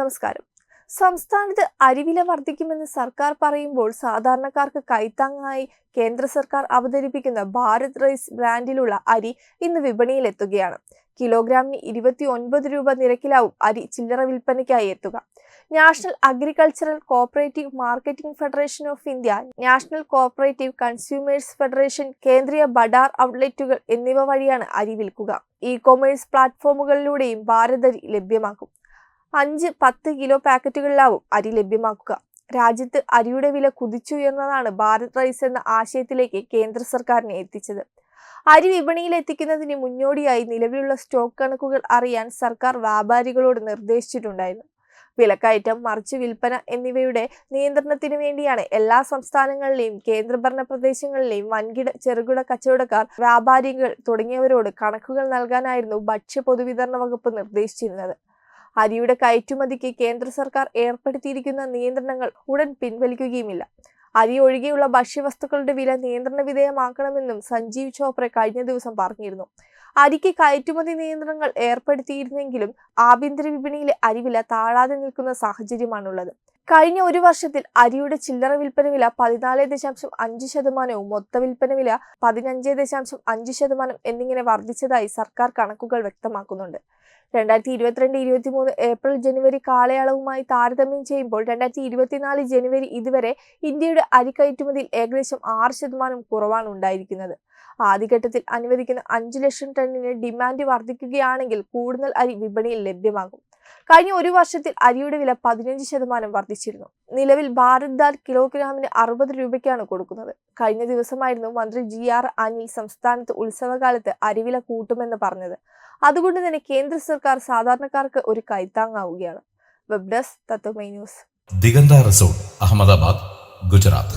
നമസ്കാരം. സംസ്ഥാനത്ത് അരിവില വർദ്ധിക്കുമെന്ന് സർക്കാർ പറയുമ്പോൾ സാധാരണക്കാർക്ക് കൈത്താങ്ങായി കേന്ദ്ര സർക്കാർ അവതരിപ്പിക്കുന്ന ഭാരത് റൈസ് ബ്രാൻഡിലുള്ള അരി ഇന്ന് വിപണിയിലെത്തുകയാണ്. കിലോഗ്രാമിന് ഇരുപത്തി ഒൻപത് രൂപ നിരക്കിലാവും അരി ചില്ലറ വിൽപ്പനയ്ക്കായി എത്തുക. National agricultural cooperative marketing federation of India national cooperative consumers federation Kendriya Bhandar ഔട്ട്ലെറ്റുകൾ എന്നിവ വഴിയാണ് അരി വിൽക്കുക. ഇ കൊമേഴ്സ് പ്ലാറ്റ്ഫോമുകളിലൂടെയും ഭാരതരി ലഭ്യമാക്കും. അഞ്ച് പത്ത് കിലോ പാക്കറ്റുകളിലാവും അരി ലഭ്യമാക്കുക. രാജ്യത്ത് അരിയുടെ വില കുതിച്ചുയർന്നതാണ് ഭാരത് റൈസ് എന്ന ആശയത്തിലേക്ക് കേന്ദ്ര സർക്കാരിനെ എത്തിച്ചത്. അരി വിപണിയിൽ എത്തിക്കുന്നതിന് മുന്നോടിയായി നിലവിലുള്ള സ്റ്റോക്ക് കണക്കുകൾ അറിയാൻ സർക്കാർ വ്യാപാരികളോട് നിർദ്ദേശിച്ചിട്ടുണ്ടായിരുന്നു. വിലക്കയറ്റം മറിച്ച് വിൽപ്പന എന്നിവയുടെ നിയന്ത്രണത്തിനു വേണ്ടിയാണ് എല്ലാ സംസ്ഥാനങ്ങളിലെയും കേന്ദ്രഭരണ പ്രദേശങ്ങളിലെയും വൻകിട ചെറുകിട കച്ചവടക്കാർ വ്യാപാരികൾ തുടങ്ങിയവരോട് കണക്കുകൾ നൽകാനായിരുന്നു ഭക്ഷ്യ പൊതുവിതരണ വകുപ്പ് നിർദ്ദേശിച്ചിരുന്നത്. അരിയുടെ കയറ്റുമതിക്ക് കേന്ദ്ര സർക്കാർ ഏർപ്പെടുത്തിയിരിക്കുന്ന നിയന്ത്രണങ്ങൾ ഉടൻ പിൻവലിക്കുകയുമില്ല. അരി ഒഴികെയുള്ള ഭക്ഷ്യവസ്തുക്കളുടെ വില നിയന്ത്രണ വിധേയമാക്കണമെന്നും സഞ്ജീവ് ചോപ്ര കഴിഞ്ഞ ദിവസം പറഞ്ഞിരുന്നു. അരിക്ക് കയറ്റുമതി നിയന്ത്രണങ്ങൾ ഏർപ്പെടുത്തിയിരുന്നെങ്കിലും ആഭ്യന്തര വിപണിയിലെ അരിവില താഴാതെ നിൽക്കുന്ന സാഹചര്യമാണുള്ളത്. കഴിഞ്ഞ ഒരു വർഷത്തിൽ അരിയുടെ ചില്ലറ വിൽപ്പന വില പതിനാല് ദശാംശം അഞ്ച് ശതമാനവും മൊത്ത വിൽപ്പന വില പതിനഞ്ച് ദശാംശം അഞ്ച് ശതമാനം എന്നിങ്ങനെ വർദ്ധിച്ചതായി സർക്കാർ കണക്കുകൾ വ്യക്തമാക്കുന്നുണ്ട്. രണ്ടായിരത്തി ഇരുപത്തിരണ്ട് ഇരുപത്തി മൂന്ന് ഏപ്രിൽ ജനുവരി കാലയളവുമായി താരതമ്യം ചെയ്യുമ്പോൾ രണ്ടായിരത്തി ഇരുപത്തിനാല് ജനുവരി ഇതുവരെ ഇന്ത്യയുടെ അരി കയറ്റുമതിയിൽ ഏകദേശം ആറ് ശതമാനം കുറവാണ് ഉണ്ടായിരിക്കുന്നത്. ആദ്യഘട്ടത്തിൽ അനുവദിക്കുന്ന അഞ്ചു ലക്ഷം ടണ്ണിന് ഡിമാൻഡ് വർദ്ധിക്കുകയാണെങ്കിൽ കൂടുതൽ അരി വിപണിയിൽ ലഭ്യമാകും. കഴിഞ്ഞ ഒരു വർഷത്തിൽ അരിയുടെ വില പതിനഞ്ച് ശതമാനം വർദ്ധിച്ചിരുന്നു. നിലവിൽ ഭാരത് ദാൽ കിലോഗ്രാമിന് അറുപത് രൂപയ്ക്കാണ് കൊടുക്കുന്നത്. കഴിഞ്ഞ ദിവസമായിരുന്നു മന്ത്രി ജി ആർ അനിൽ സംസ്ഥാനത്ത് ഉത്സവകാലത്ത് അരിവില കൂട്ടുമെന്ന് പറഞ്ഞത്. അതുകൊണ്ട് തന്നെ കേന്ദ്ര സർക്കാർ സാധാരണക്കാർക്ക് ഒരു കൈത്താങ്ങാവുകയാണ് web desk Tatwamayi news. Diganta resort Ahmedabad Gujarat.